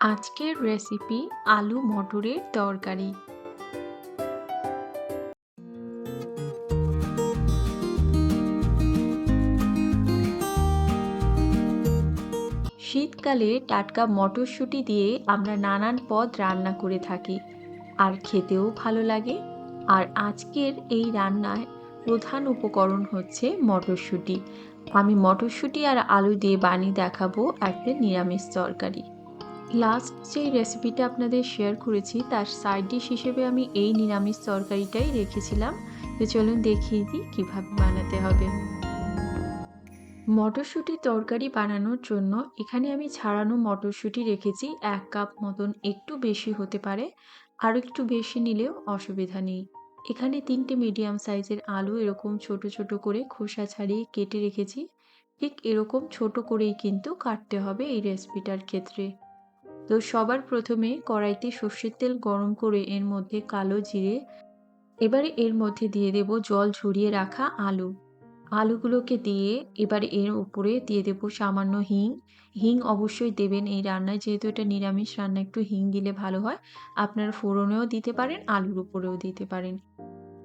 আজকের রেসিপি আলু মটরের তরকারি। শীতকালে টাটকা মটরশুঁটি দিয়ে আমরা নানান পদ রান্না করে থাকি, আর খেতেও ভালো লাগে। আর আজকের এই রান্নায় প্রধান উপকরণ হচ্ছে মটরশুঁটি। আমি মটরশুঁটি আর আলু দিয়ে বানিয়ে দেখাবো একটা নিরামিষ তরকারি। লাস্ট যেই রেসিপিটা আপনাদের শেয়ার করেছি, তার সাইড ডিশ হিসেবে আমি এই নিরামিষ তরকারিটাই রেখেছিলাম। তো চলুন দেখিয়ে দিই কীভাবে বানাতে হবে। মটরশুঁটি তরকারি বানানোর জন্য এখানে আমি ছাড়ানো মটরশুঁটি রেখেছি। এক কাপ মতন একটু বেশি হতে পারে, আর একটু বেশি নিলেও অসুবিধা নেই। এখানে তিনটে মিডিয়াম সাইজের আলু এরকম ছোট ছোট করে খোসা ছাড়িয়ে কেটে রেখেছি। ঠিক এরকম ছোট করেই কিন্তু কাটতে হবে এই রেসিপিটার ক্ষেত্রে। তো সবার প্রথমে কড়াইতে সর্ষের তেল গরম করে এর মধ্যে কালো জিরে, এবারে এর মধ্যে দিয়ে দেব জল ঝরিয়ে রাখা আলু। আলুগুলোকে দিয়ে এবার এর উপরে দিয়ে দেবো সামান্য হিং। হিং অবশ্যই দেবেন এই রান্নায়, যেহেতু এটা নিরামিষ রান্না, একটু হিং দিলে ভালো হয়। আপনার ফোড়নেও দিতে পারেন, আলুর উপরেও দিতে পারেন।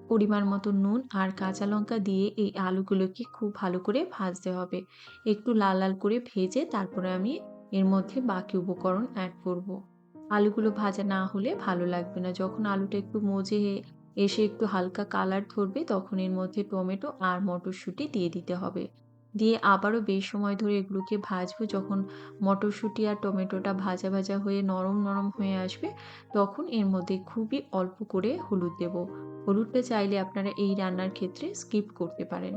পরিমাণ মতো নুন আর কাঁচা লঙ্কা দিয়ে এই আলুগুলোকে খুব ভালো করে ভাজতে হবে। একটু লাল লাল করে ভেজে তারপরে আমি এর মধ্যে বাকি উপকরণ অ্যাড করব। আলুগুলো ভাজা না হলে ভালো লাগবে না। যখন আলুটা একটু মজে এসে একটু হালকা কালার ধরবে, তখন এর মধ্যে টমেটো আর মটরশুঁটি দিয়ে দিতে হবে। দিয়ে আবারও বেশ সময় ধরে এগুলোকে ভাজবো। যখন মটরশুঁটি আর টমেটোটা ভাজা ভাজা হয়ে নরম নরম হয়ে আসবে, তখন এর মধ্যে খুবই অল্প করে হলুদ দেব। হলুদটা চাইলে আপনারা এই রান্নার ক্ষেত্রে স্কিপ করতে পারেন।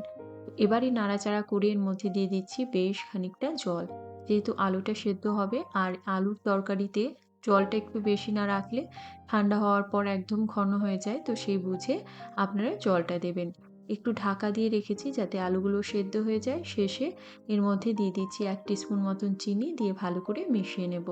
এবারে নাড়াচাড়া করে এর মধ্যে দিয়ে দিচ্ছি বেশ খানিকটা জল। যেহেতু আলুটা সেদ্ধ হবে আর আলুর তরকারিতে জলটা একটু বেশি না রাখলে ঠান্ডা হওয়ার পর একদম ঘন হয়ে যায়, তো সেই বুঝে আপনারা জলটা দেবেন। একটু ঢাকা দিয়ে রেখেছি যাতে আলুগুলো সেদ্ধ হয়ে যায়। শেষে এর মধ্যে দিয়ে দিচ্ছি এক টিস্পুন মতন চিনি দিয়ে ভালো করে মিশিয়ে নেব।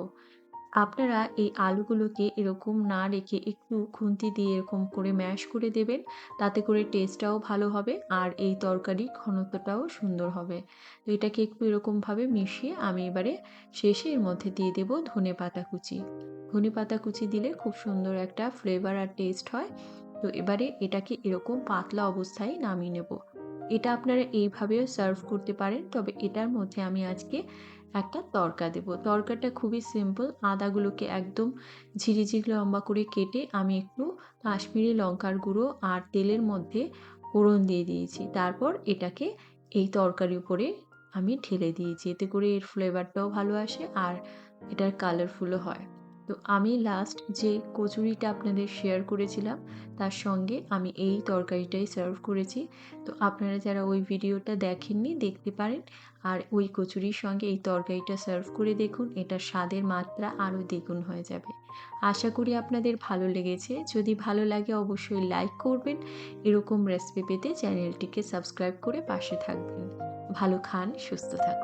আপনারা এই আলুগুলোকে এরকম না রেখে একটু খুন্তি দিয়ে এরকম করে ম্যাশ করে দেবেন, তাতে করে টেস্টটাও ভালো হবে আর এই তরকারি ঘনত্বটাও সুন্দর হবে। তো এটাকে একটু এরকমভাবে মিশিয়ে আমি এবারে শেষে এর মধ্যে দিয়ে দেব ধনে পাতা কুচি। ধনে পাতা কুচি দিলে খুব সুন্দর একটা ফ্লেভার আর টেস্ট হয়। তো এবারে এটাকে এরকম পাতলা অবস্থায় নামিয়ে নেব। এটা আপনারা এইভাবেও সার্ভ করতে পারেন। তবে এটার মধ্যে আমি আজকে একটা তরকা দেব। তরকাটা খুবই সিম্পল আদাগুলোকে একদম ঝিরিঝিরি লম্বা করে কেটে আমি একটু কাশ্মীরি লঙ্কার গুঁড়ো আর তেলের মধ্যে ফোড়ন দিয়ে দিয়েছি। তারপর এটাকে এই তরকারির উপরে আমি ঢেলে দিয়েছি। এতে করে এর ফ্লেভারটাও ভালো আসে আর এটার কালারফুলও হয়। তো আমি লাস্ট যে কচুরিটা আপনাদের শেয়ার করেছিলাম, তার সঙ্গে আমি এই তরকারিটাই সার্ভ করেছি। তো আপনারা যারা ওই ভিডিওটা দেখেননি, দেখতে পারেন। আর ওই কচুরির সঙ্গে এই তরকারিটা সার্ভ করে দেখুন, এটার স্বাদের মাত্রা আরও দ্বিগুণ হয়ে যাবে। আশা করি আপনাদের ভালো লেগেছে। যদি ভালো লাগে, অবশ্যই লাইক করবেন। এরকম রেসিপি পেতে চ্যানেলটিকে সাবস্ক্রাইব করে পাশে থাকবেন। ভালো খান, সুস্থ থাকুন।